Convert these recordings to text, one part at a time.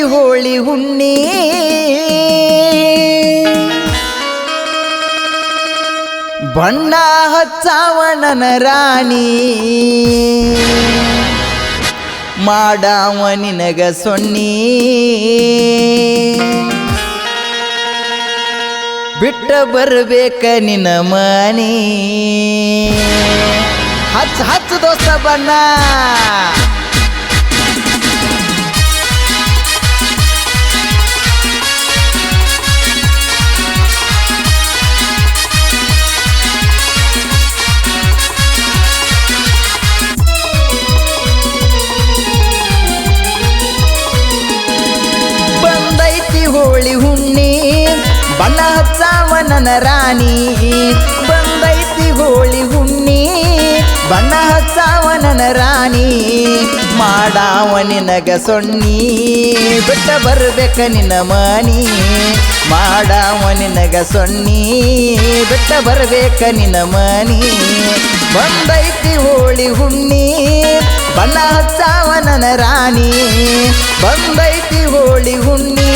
ಹೋಳಿ ಹುಣ್ಣಿ. ಬಣ್ಣ ಹಚ್ಚಾವಣನ ರಾಣಿ. ಮಾಡಾವ ನಿನಗ ಸೊನ್ನಿ ಬಿಟ್ಟ ಬರಬೇಕ ನಿನ್ನ ಮನಿ. ಹಚ್ಚ ಹಚ್ಚ ದೋಸ್ತ ಬಣ್ಣ. ಹೋಳಿ ಹುಣ್ಣಿ, ಬಣ್ಣ ಹಚ್ಚಾವನನ ರಾಣಿ, ಬಂದೈತಿ ಹೋಳಿ ಹುಣ್ಣಿ, ಬಣ್ಣ ಹಚ್ಚಾವನನ ರಾಣಿ, ಮಾಡಾವ ನಿನಗ ಸೊಣ್ಣಿ, ಬಿಟ್ಟ ಬರ್ಬೇಕ ನಿನ್ನ ಮನಿ, ಮಾಡಾವ ನಿನಗ ಸೊಣ್ಣಿ, ಬಿಟ್ಟ ಬರ್ಬೇಕ ನಿನ್ನ ಮನಿ. ಬಂದೈತಿ ಹೋಳಿ ಹುಣ್ಣಿ, ಬಣ್ಣ ಹಚ್ಚಾವನನ ರಾಣಿ, ಬಂದೈತಿ ಹೋಳಿ ಹುಣ್ಣಿ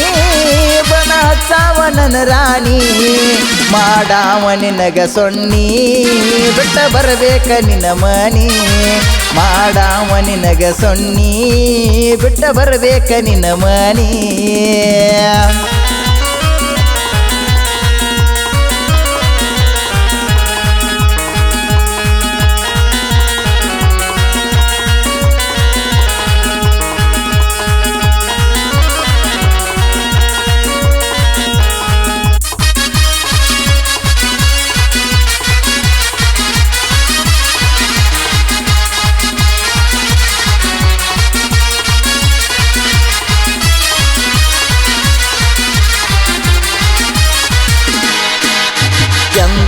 ನನ್ನ ರಾಣಿ ಮಾಡಾವ ನಿನಗ ಸೊಣ್ಣಿ ಬಿಟ್ಟ ಬರಬೇಕ ನಿನ್ನ ಮನಿ. ಮಾಡಾವ ನಿನಗ ಸೊಣ್ಣಿ ಬಿಟ್ಟ ಬರಬೇಕ ನಿನ್ನ ಮನಿ.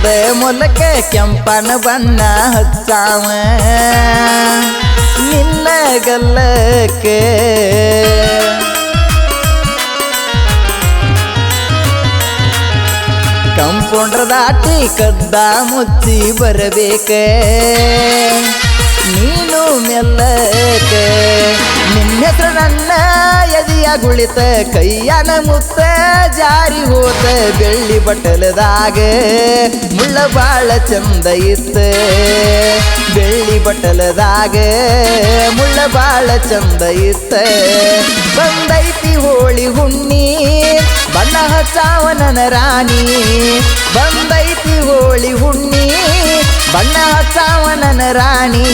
ಚಂದ ಮೊಲಕ ಕೆಂಪನ ಬಣ್ಣ ಹಚ್ಚಾವ. ನಿನ್ನ ಗಲ್ಲಕ್ಕೆ. ಕಂಪೌಂಡ್ರ ದಾಟಿ ಕದ್ದ ಮುಚ್ಚಿ ಬರಬೇಕ. ನೀನು ಮೆಲ್ಲಕ ನಿನ್ನ ನನ್ನ ಎದಿಯ ಗುಳಿತ, ಕೈಯನ ಮುತ್ತ ಜಾರಿ ಹೋತ ಬೆಳ್ಳಿ ಬಟ್ಟಲದಾಗ ಮುಳ್ಳ ಬಾಳ ಚಂದ ಇತ್ತ. ಬೆಳ್ಳಿ ಬಟ್ಟಲದಾಗ ಮುಳ್ಳ ಬಾಳ ಚಂದ ಇತ್ತ. ಬಂದೈತಿ ಹೋಳಿ ಹುಣ್ಣಿ, ಬಣ್ಣ ಹಚ್ಚಾವ ರಾಣಿ. ಬಂದೈತಿ ಹೋಳಿ ಹುಣ್ಣಿ ಬಣ್ಣ ಹಚ್ಚಾವನನ ರಾಣಿ,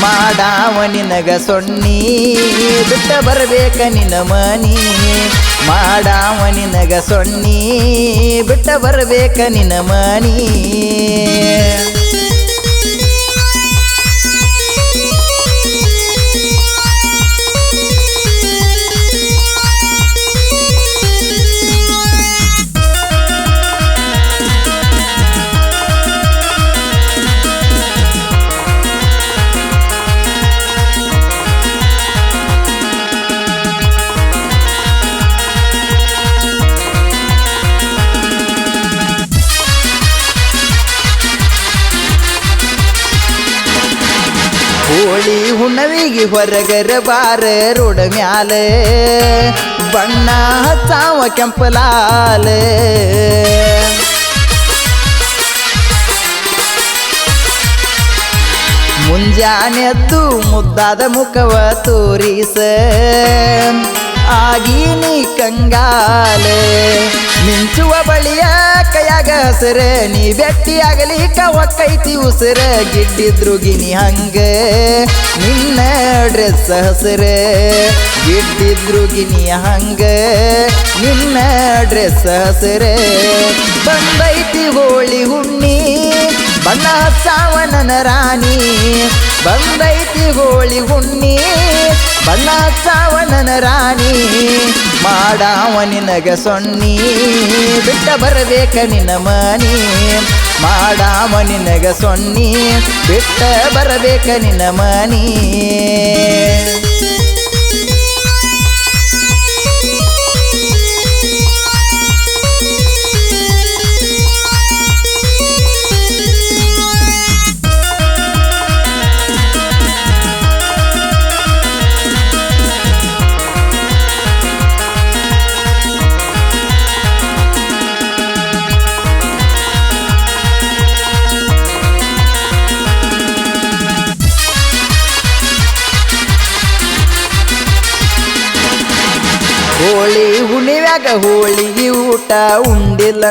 ಮಾಡಾವ ನಿನಗ ಸೊಣ್ಣಿ, ಬಿಟ್ಟ ಬರಬೇಕ ನಿನ್ನ ಮನಿ. ಮಾಡಾವ ನಿನಗ ಸೊಣ್ಣಿ, ಬಿಟ್ಟ ಬರಬೇಕ ನಿನ್ನ ಮನಿ. ಹೊರಗರೆ ಹೊರಗರ ಬಾರ ರೋಡ ಮ್ಯಾಲ ಬಣ್ಣ ಹಚ್ಚಾವ ಕೆಂಪಲಾಲ ಮುಂಜಾನೆದ್ದು ಮುದ್ದಾದ ಮುಖವ ತೋರಿಸ ಆಗೀನಿ ಕಂಗಾಲೆ. ಮಿಂಚುವ ಬಳಿಯ ಕೈಯಾಗ ಹಸರೆ ನೀ ಬೆಟ್ಟಿ ಆಗಲಿ ಕವಕ್ಕೈತಿ ಉಸರ ಗಿಡ್ಡಿದ್ರು ಗಿನಿ ಹಂಗ. ನಿನ್ನ ಡ್ರೆಸ್ ಹಸರೆ ಗಿಡ್ಡಿದ್ರು ಗಿನಿ ಹಂಗ. ನಿನ್ನ ಡ್ರೆಸ್ ಹಸರೆ, ಬಂದೈತಿ ಹೋಳಿ ಹುಣ್ಣಿ ಬಣ್ಣ ಸಾವನನ ರಾಣಿ, ಬಂದೈತಿ ಹೋಳಿ ಹುಣ್ಣಿ. ಬಣ್ಣ ಹಚ್ಚಾವ ರಾಣಿ, ಮಾಡಾವ ನಿನಗ ಸೊಣ್ಣಿ. ಬಿಟ್ಟ ಬರಬೇಕ ನಿನ್ನ ಮನಿ, ಮಾಡಾವ ನಿನಗ ಸೊಣ್ಣಿ. ಬಿಟ್ಟ ಬರಬೇಕ ನಿನ್ನ ಮನಿ. ಮನ್ಯಾಗ ಹೋಳಿಗೆ ಊಟ ಉಂಡಿಲ್ಲ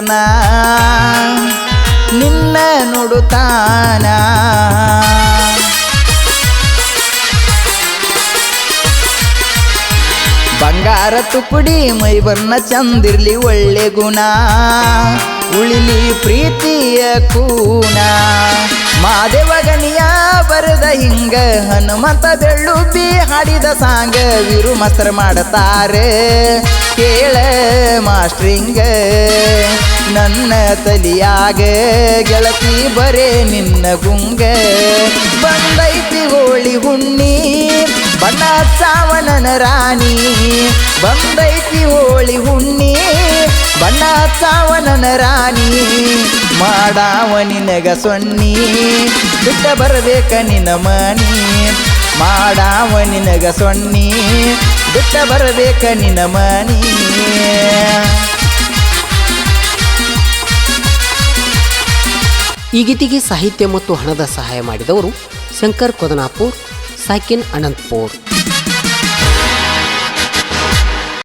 ನಿನ್ನ ನೋಡುತ್ತಾನ ಬಂಗಾರ ತುಕುಡಿ ಮೈ ಬಣ್ಣ ಚಂದಿರ್ಲಿ ಒಳ್ಳೆ ಗುಣ. ಉಳಿಲಿ ಪ್ರೀತಿಯ ಕೂನ. ಮಾದೇವಗನಿಯ ಬರದ ಹಿಂಗ ಹನುಮಂತ ಬೆಳ್ಳುಬ್ಬಿ ಹಾಡಿದ ಸಾಂಗ ವಿರು ಮಾಸ್ತರ್ ಮಾಡತಾರೆ. ಕೇಳ ಮಾಸ್ಟ್ರಿಂಗ ನನ್ನ ತಲಿಯಾಗ ಗೆಳತಿ ಬರೇ ನಿನ್ನ ಗುಂಗ. ಬಂದೈತಿ ಹೋಳಿ ಹುಣ್ಣಿ ಬಣ್ಣ ಚಾವಣನ ರಾಣಿ, ಬಂದೈತಿ ಹೋಳಿ ಹುಣ್ಣಿ, ಬಣ್ಣ ಚಾವಣನ ರಾಣಿ, ಮಾಡಾವ ನಿನಗ ಸೊನ್ನಿ, ಬಿಟ್ಟ ಬರಬೇಕ ನಿನ ಮನಿ, ಮಾಡಾವ ನಿನಗ ಸೊನ್ನಿ, ಬಿಟ್ಟ ಬರಬೇಕ ನಿನ ಮನಿ. ಈ ಗೀತೆಗೆ ಸಾಹಿತ್ಯ ಮತ್ತು ಹಣದ ಸಹಾಯ ಮಾಡಿದವರು ಶಂಕರ್ ಕೊದನಾಪುರ್ Sakin Anandpur.